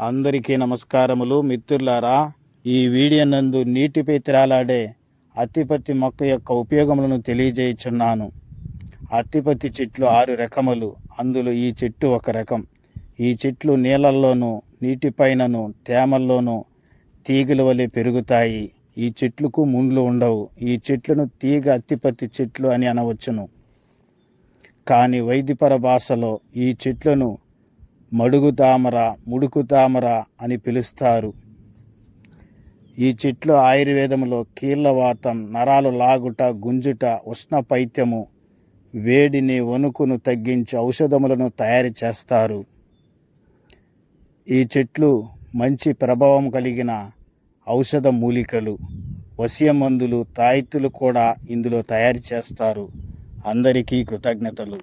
అందరికీ నమస్కారములు. మిత్రులారా ఈ వీడియో నందు నీటిపై తిరాలాడే అత్తిపత్తి మొక్క యొక్క ఉపయోగములను తెలియజేయుచున్నాను. అత్తిపత్తి చెట్లు ఆరు రకములు. అందులో ఈ చెట్టు ఒక రకం. ఈ చెట్లు నీళ్ళల్లోనూ నీటిపైనను తేమల్లోనూ తీగల వలె పెరుగుతాయి. ఈ చెట్లకు ముండ్లు ఉండవు. ఈ చెట్లను తీగ అత్తిపత్తి చెట్లు అని అనవచ్చును. కానీ వైద్యపర భాషలో ఈ చెట్లను మడుగు తామర ముడుకు తామర అని పిలుస్తారు. ఈ చెట్లు ఆయుర్వేదంలో కీళ్ళవాతం నరాలు లాగుట గుంజుట ఉష్ణ పైత్యము వేడిని వణుకును తగ్గించి ఔషధములను తయారు చేస్తారు. ఈ చెట్లు మంచి ప్రభావం కలిగిన ఔషధ మూలికలు. వసియ మందులు తాయిత్తులు కూడా ఇందులో తయారు చేస్తారు. అందరికీ కృతజ్ఞతలు.